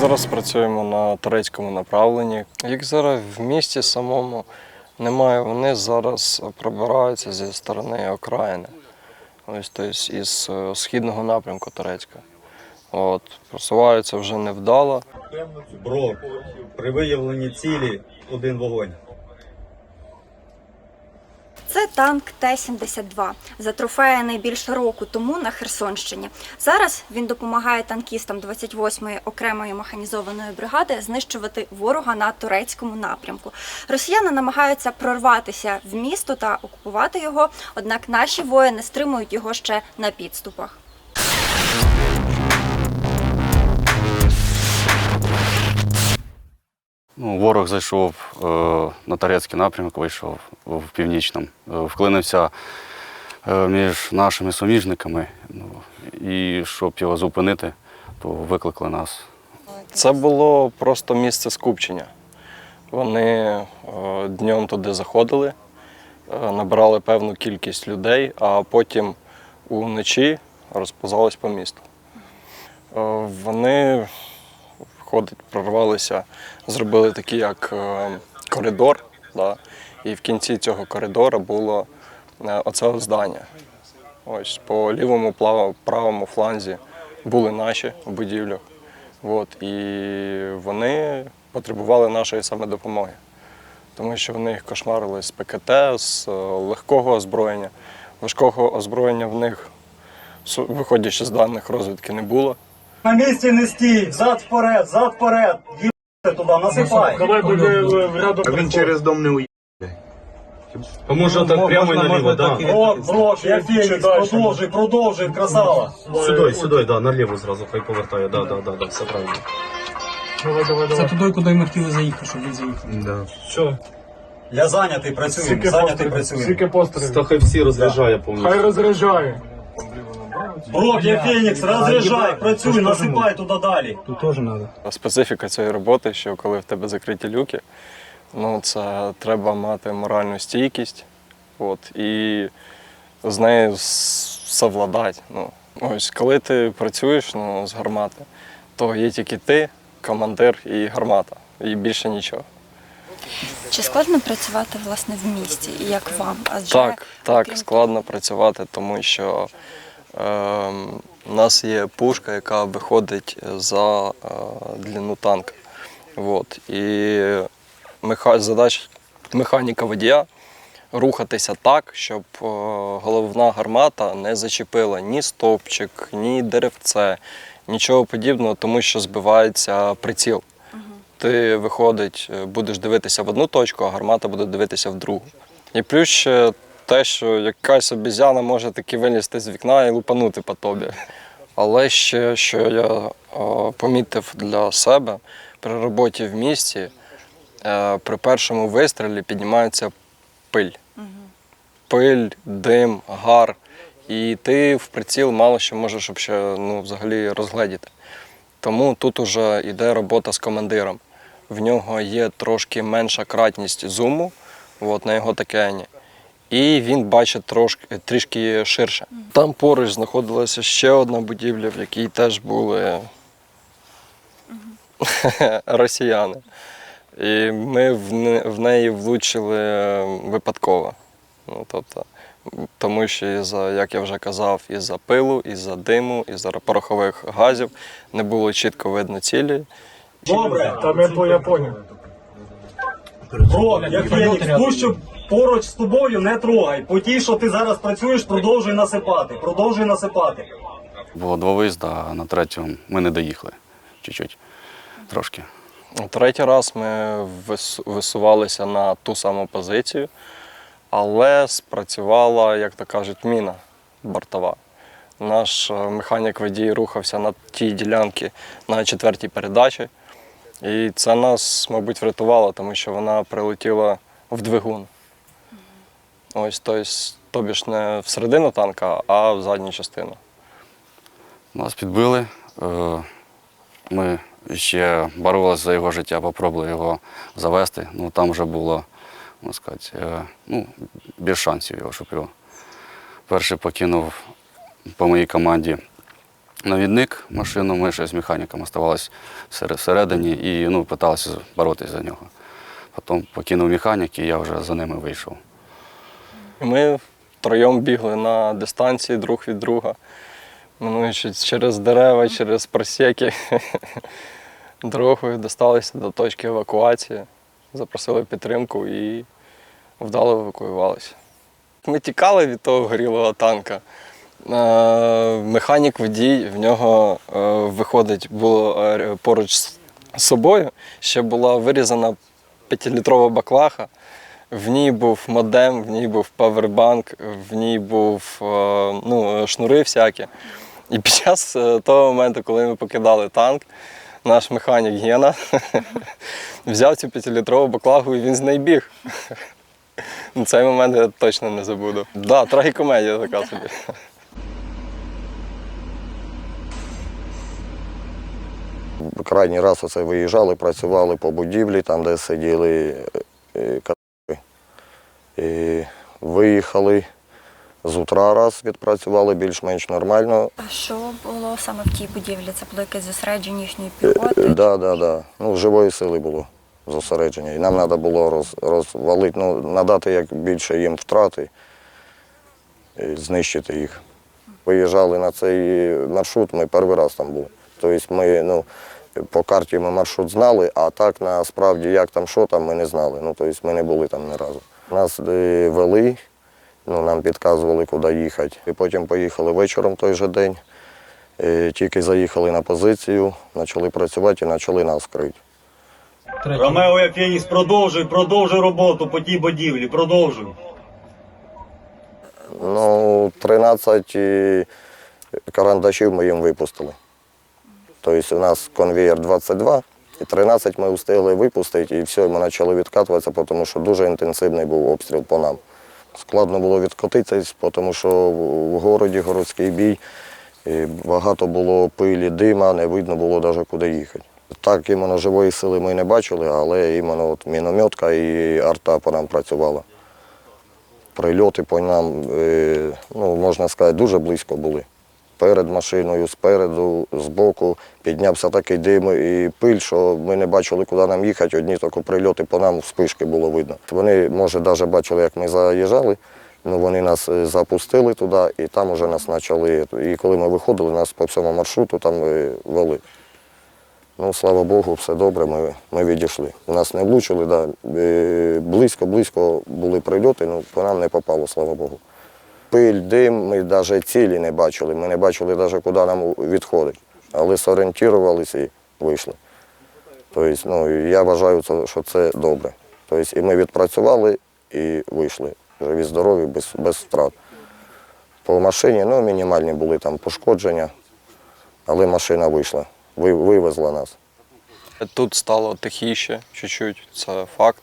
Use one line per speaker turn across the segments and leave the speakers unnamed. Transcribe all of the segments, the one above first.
зараз працюємо на турецькому направленні. Їх зараз в місті самому немає. Вони зараз пробираються зі сторони окраїни. Ось тобто із е, східного напрямку Турецька. От, просуваються вже невдало.
Бро, при виявленні цілі один вогонь.
Це танк Т-72, затрофеєний більше року тому на Херсонщині. Зараз він допомагає танкістам 28-ї окремої механізованої бригади знищувати ворога на турецькому напрямку. Росіяни намагаються прорватися в місто та окупувати його, однак наші воїни стримують його ще на підступах.
Ну, ворог зайшов е, на Тарецький напрямок, вийшов в північному, е, вклинився е, між нашими суміжниками. Ну, і щоб його зупинити, то викликали нас.
Це було просто місце скупчення. Вони е, днем туди заходили, е, набирали певну кількість людей, а потім уночі розповзались по місту. Е, Вони, виходить, прорвалися, зробили такий як е, коридор, да, і в кінці цього коридора було е, оце здання. Ось по лівому правому фланзі були наші в будівлях. От, і вони потребували нашої саме допомоги, тому що вони їх кошмарили з ПКТ, з е, легкого озброєння. Важкого озброєння в них, виходячи з даних розвідки, не було.
На місці не стій, взад вперед, взад вперед. Їбати туди, насипай.
Давай буде в рядом.
А він через дом не уїде.
А може так прямо і наліво, да.
Бро, бро, я Фенікс, продовжуй, продовжуй, красава.
Сюди, сюди, да, наліво зразу хай повертає, да, да, да, да, все правильно.
Давай, давай, давай. Це туди, куди ми хотіли заїхати, щоб він заїхав.
Да.
Що?
Я зайнятий, працюю,
Скільки
зайнятий
пострілів?
працюю.
Скільки пострілів? То хай всі розряджає повністю.
Хай розряджає.
Бро, я Фенікс, розряджай, працюй, насипай туди далі.
Тут теж треба.
Специфіка цієї роботи, що коли в тебе закриті люки, ну це треба мати моральну стійкість, от, і з нею совладати. Ну, ось коли ти працюєш ну, з гармати, то є тільки ти, командир і гармата, і більше нічого.
Чи складно працювати власне в місті і як вам? Адже
Так, так, складно працювати, тому що у нас є пушка, яка виходить за е, длину танка. От. І задача механіка водія рухатися так, щоб е, головна гармата не зачепила ні стовпчик, ні деревце, нічого подібного, тому що збивається приціл. Ти виходить, е, будеш дивитися в одну точку, а гармата буде дивитися в другу. І плюс ще те, що якась обізяна може таки вилізти з вікна і лупанути по тобі. Але ще, що я е, помітив для себе при роботі в місті, е, при першому вистрілі піднімається пиль. Пиль, дим, гар. І ти в приціл мало що можеш ще, ну, взагалі розгледіти. Тому тут уже йде робота з командиром. В нього є трошки менша кратність зуму от, на його такені. І він бачить трошки, трішки ширше. Там поруч знаходилася ще одна будівля, в якій теж були росіяни. І ми в, не- неї влучили е, випадково. Ну, тобто, тому що, із-за, як я вже казав, із-за пилу, із-за диму, із-за порохових газів не було чітко видно цілі.
Добре,
Там я по Японії.
бро, я що поруч з тобою не трогай. По тій, що ти зараз працюєш, продовжуй насипати, продовжуй насипати.
Було два виїзди, а на третьому ми не доїхали. Чуть-чуть. Трошки.
Третій раз ми висувалися на ту саму позицію, але спрацювала, як то кажуть, міна бортова. Наш е, механік водій рухався на тій ділянці на четвертій передачі. І це нас, мабуть, врятувало, тому що вона прилетіла в двигун. Ось, тобто, тобі ж не всередину танка, а в задню частину.
Нас підбили. е, Ми ще боролися за його життя, попробували його завести. Ну там вже було, можна сказати, е, ну, без шансів його, щоб його. Перший покинув по моїй команді навідник машину, ми ще з механіком оставалися всередині і ну, питалися боротися за нього. Потім покинув механік і я вже за ними вийшов.
Ми втроєм бігли на дистанції друг від друга, минуючи через дерева, через просеки. Дорогою досталися до точки евакуації, запросили підтримку і вдало евакуювалися. Ми тікали від того горілого танка. Е, Механік водій, в нього е, виходить, було е, поруч з собою, ще була вирізана 5-літрова баклаха. В ній був модем, в ній був павербанк, в ній був е, ну, шнури всякі. І під час е, того моменту, коли ми покидали танк, наш механік Гена взяв цю 5-літрову баклагу і він з неї біг. Ну, Цей момент я точно не забуду. Так, да, трагікомедія така собі.
Крайній раз оце виїжджали, працювали по будівлі, там, де сиділи е. І виїхали з утра раз відпрацювали більш-менш нормально.
А що було саме в тій будівлі? Це було якесь зосередження їхньої піхоти?
да, да, да. Ну, живої сили було зосередження. І нам треба було роз, розвалити, ну, надати як більше їм втрати, і знищити їх. Виїжджали на цей маршрут, ми перший раз там були. Тобто ми ну, по карті ми маршрут знали, а так насправді як там, що там, ми не знали. Ну, тобто ми не були там ні разу. Нас е, вели, ну, нам підказували, куди їхати. І потім поїхали вечором той же день. Е, Тільки заїхали на позицію, почали працювати і почали нас крити.
Ромео як продовжуй, продовжуй роботу по тій будівлі, продовжуй.
Ну, 13 е, карандашів ми їм випустили. Тобто у нас конвеєр 22, і 13 ми встигли випустити, і все, ми почали відкатуватися, тому що дуже інтенсивний був обстріл по нам. Складно було відкотитися, тому що в в городі городський бій, і багато було пилі, дима, не видно було навіть куди їхати. Так іменно живої сили ми не бачили, але іменно от мінометка і арта по нам працювала. Прильоти по нам, е, ну, можна сказати, дуже близько були. Перед машиною, спереду, збоку піднявся такий дим і пиль, що ми не бачили, куди нам їхати. Одні тільки прильоти по нам вспишки було видно. Вони, може, навіть бачили, як ми заїжджали, ну вони нас е, запустили туди і там вже нас почали. І коли ми виходили, нас по всьому маршруту там е, вели. Ну, слава Богу, все добре, ми, ми відійшли. Нас не влучили, да. е, близько-близько були прильоти, ну по нам не попало, слава Богу. Пиль, дим, ми навіть цілі не бачили. Ми не бачили навіть, куди нам відходить. Але зорієнтувалися і вийшли. Тобто, ну, я вважаю, що це добре. Тобто, і ми відпрацювали і вийшли. Живі, здорові, без, без втрат. По машині ну, мінімальні були там пошкодження, але машина вийшла, вивезла нас.
Тут стало тихіше чуть-чуть, це факт.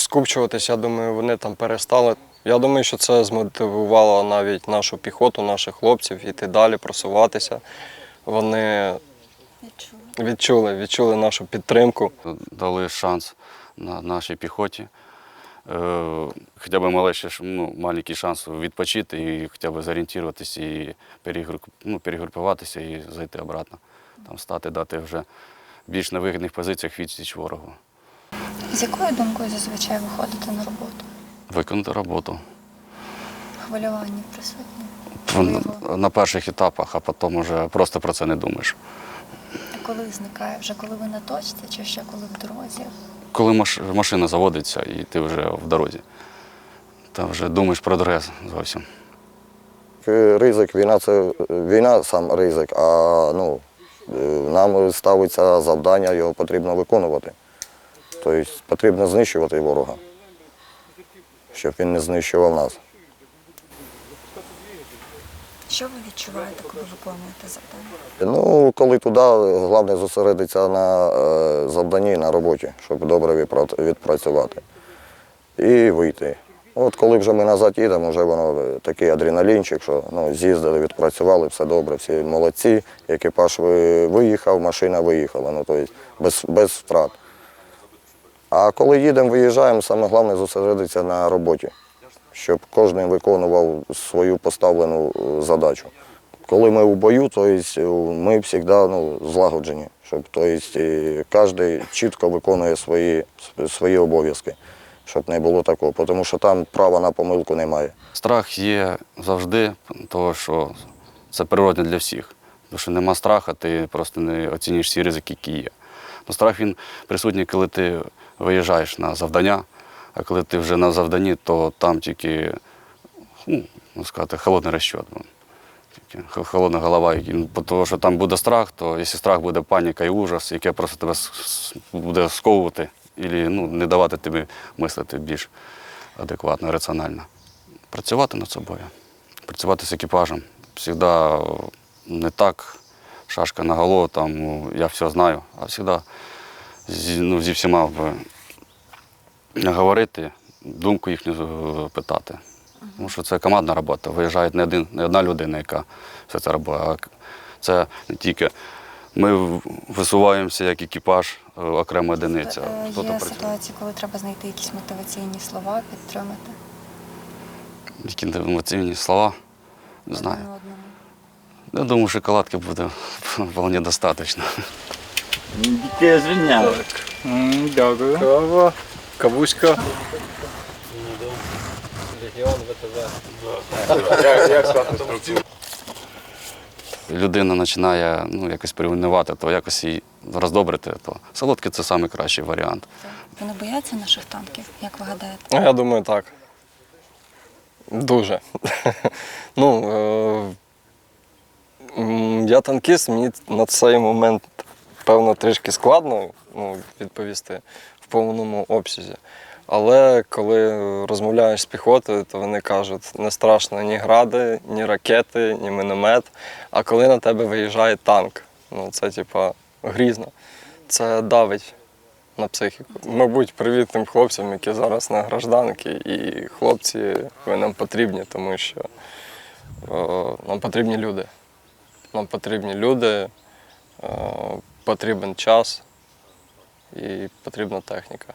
Скупчуватися, я думаю, вони там перестали. Я думаю, що це змотивувало навіть нашу піхоту, наших хлопців йти далі, просуватися. Вони відчули, відчули нашу підтримку.
Дали шанс на нашій піхоті. Е, хоча б малейший, ш- ну, маленький шанс відпочити і хоча б зорієнтуватися і ну, перегрупуватися і зайти обратно. Там стати, дати вже більш на вигідних позиціях відсіч ворогу.
З якою думкою зазвичай виходите на роботу?
Виконати роботу.
Хвилювання присутні.
На, на перших етапах, а потім вже просто про це не думаєш.
А коли зникає? Вже коли ви на точці, чи ще коли в дорозі?
Коли маш, машина заводиться і ти вже в дорозі, там вже думаєш про дрес зовсім.
Е, Ризик, війна це війна сам ризик, а ну, е, нам ставиться завдання, його потрібно виконувати. Тобто потрібно знищувати ворога, щоб він не знищував нас.
Що ви відчуваєте, коли виконуєте завдання?
Ну, коли туди, головне зосередитися на е, завданні, на роботі, щоб добре відпрацювати. І вийти. От коли вже ми назад їдемо, вже воно е, такий адреналінчик, що ну, з'їздили, відпрацювали, все добре, всі молодці. Екіпаж виїхав, машина виїхала, ну, тобто без, без втрат. А коли їдемо, виїжджаємо, саме головне зосередитися на роботі, щоб кожен виконував свою поставлену е, задачу. коли ми у бою, то ми завжди ну, злагоджені, щоб і кожен чітко виконує свої, свої обов'язки, щоб не було такого, тому що там права на помилку немає.
Страх є завжди, тому що це природне для всіх. Тому що нема страху, ти просто не оцінюєш всі ризики, які є. Но страх він присутній, коли ти виїжджаєш на завдання, а коли ти вже на завданні, то там тільки, ну, сказати, холодний розчет. ну. Холодна голова. ну, Тому що там буде страх, то якщо страх буде паніка і ужас, яке просто тебе буде сковувати, і ну, не давати тобі мислити більш адекватно, раціонально працювати над собою, працювати з екіпажем. Завжди не так, шашка на голову, там ну, я все знаю, а завжди зі, ну, зі всіма говорити, думку їхню питати. Тому що це командна робота. Виїжджає не, один, не одна людина, яка все це робить, а це не тільки. Ми висуваємося як екіпаж е, окрема одиниця.
Е, Є
працює.
ситуації, коли треба знайти якісь мотиваційні слова, підтримати
Які емоційні слова, не знаю. Я думаю, шоколадки буде вполне достатньо.
Тільки звільняли.
Дякую.
Кава, кавуська. Легіон ВТВ.
Людина починає ну, якось привинувати, то якось її роздобрити, то солодке це найкращий варіант.
Вони бояться наших танків, як ви гадаєте?
Ну, Я думаю, так. Дуже. ну, е, я танкіст, мені на цей момент, певно, трішки складно ну, відповісти в повному обсязі. Але коли розмовляєш з піхотою, то вони кажуть, не страшно ні гради, ні ракети, ні міномет. А коли на тебе виїжджає танк, ну це типа грізно. Це давить на психіку. Мабуть, привіт тим хлопцям, які зараз на гражданки. І хлопці, ви нам потрібні, тому що е, нам потрібні люди. Нам потрібні люди, е, потрібен час і потрібна техніка.